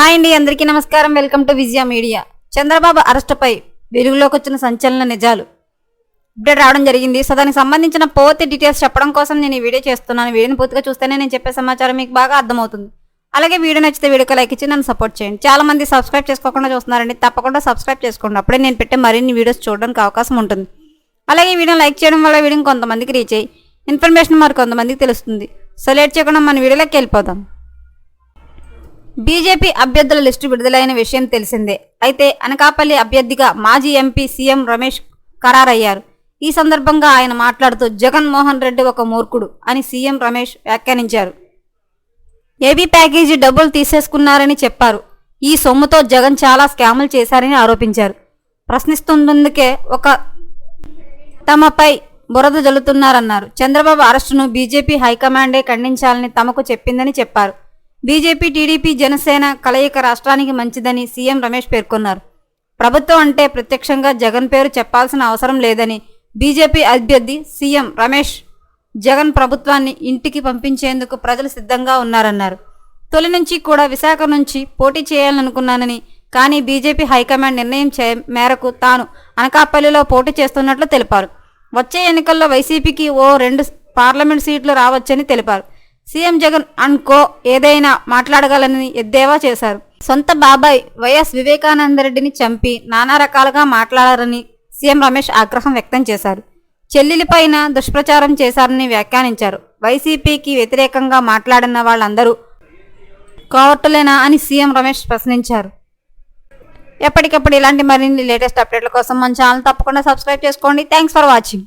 Hi అండి అందరికీ నమస్కారం. Welcome to Vijaya media. Chandrababu అరెస్టుపై వెలుగులోకి వచ్చిన సంచలన నిజాలు అప్డేట్ రావడం జరిగింది. సో దానికి సంబంధించిన పూర్తి డీటెయిల్స్ చెప్పడం కోసం నేను ఈ వీడియో చేస్తున్నాను. వీడియోని పూర్తిగా చూస్తేనే నేను చెప్పే సమాచారం మీకు బాగా అర్థమవుతుంది. అలాగే వీడియో నచ్చితే వీడియోకి లైక్ ఇచ్చి నన్ను సపోర్ట్ చేయండి. చాలా మంది సబ్స్క్రైబ్ చేసుకోకుండా చూస్తున్నారండి. తప్పకుండా సబ్స్క్రైబ్ చేసుకోండి. అప్పుడే నేను పెట్టే మరిన్ని వీడియోస్ చూడడానికి అవకాశం ఉంటుంది. అలాగే వీడియోని వీడియో లైక్ చేయడం వల్ల వీడియోని కొంతమందికి రీచ్ అయ్యి ఇన్ఫర్మేషన్ మరి కొంతమందికి తెలుస్తుంది. సో లేట్ చేయకుండా మన వీడియోలోకి వెళ్ళిపోదాం. బీజేపీ అభ్యర్థుల లిస్టు విడుదలైన విషయం తెలిసిందే. అయితే అనకాపల్లి అభ్యర్థిగా మాజీ ఎంపీ సీఎం రమేష్ ఖరారయ్యారు. ఈ సందర్భంగా ఆయన మాట్లాడుతూ జగన్మోహన్ రెడ్డి ఒక మూర్ఖుడు అని సీఎం రమేష్ వ్యాఖ్యానించారు. ఏబీ ప్యాకేజీ డబ్బులు తీసేసుకున్నారని చెప్పారు. ఈ సొమ్ముతో జగన్ చాలా స్కాములు చేశారని ఆరోపించారు. ప్రశ్నిస్తున్నందుకే ఒక తమపై బురద జల్లుతున్నారన్నారు. చంద్రబాబు అరెస్టును బీజేపీ హైకమాండే ఖండించాలని తమకు చెప్పిందని చెప్పారు. బీజేపీ టీడీపీ జనసేన కలయిక రాష్ట్రానికి మంచిదని సీఎం రమేష్ పేర్కొన్నారు. ప్రభుత్వం అంటే ప్రత్యక్షంగా జగన్ పేరు చెప్పాల్సిన అవసరం లేదని బీజేపీ అభ్యర్థి సీఎం రమేష్ జగన్ ప్రభుత్వాన్ని ఇంటికి పంపించేందుకు ప్రజలు సిద్ధంగా ఉన్నారన్నారు. తొలి నుంచి కూడా విశాఖ నుంచి పోటీ చేయాలనుకున్నానని కానీ బీజేపీ హైకమాండ్ నిర్ణయం చే మేరకు తాను అనకాపల్లిలో పోటీ చేస్తున్నట్లు తెలిపారు. వచ్చే ఎన్నికల్లో వైసీపీకి ఓ రెండు పార్లమెంట్ సీట్లు రావచ్చని తెలిపారు. సీఎం జగన్ అండ్ కో ఏదైనా మాట్లాడగలనని ఎద్దేవా చేశారు. సొంత బాబాయ్ వైఎస్ వివేకానందరెడ్డిని చంపి నానా రకాలుగా మాట్లాడారని సీఎం రమేష్ ఆగ్రహం వ్యక్తం చేశారు. చెల్లెలిపైన దుష్ప్రచారం చేశారని వ్యాఖ్యానించారు. వైసీపీకి వ్యతిరేకంగా మాట్లాడిన వాళ్ళందరూ కోవట్టులేనా అని సీఎం రమేష్ ప్రశ్నించారు. ఎప్పటికప్పుడు ఇలాంటి మరిన్ని లేటెస్ట్ అప్డేట్ల కోసం మన ఛానల్ తప్పకుండా సబ్స్క్రైబ్ చేసుకోండి. Thanks for watching.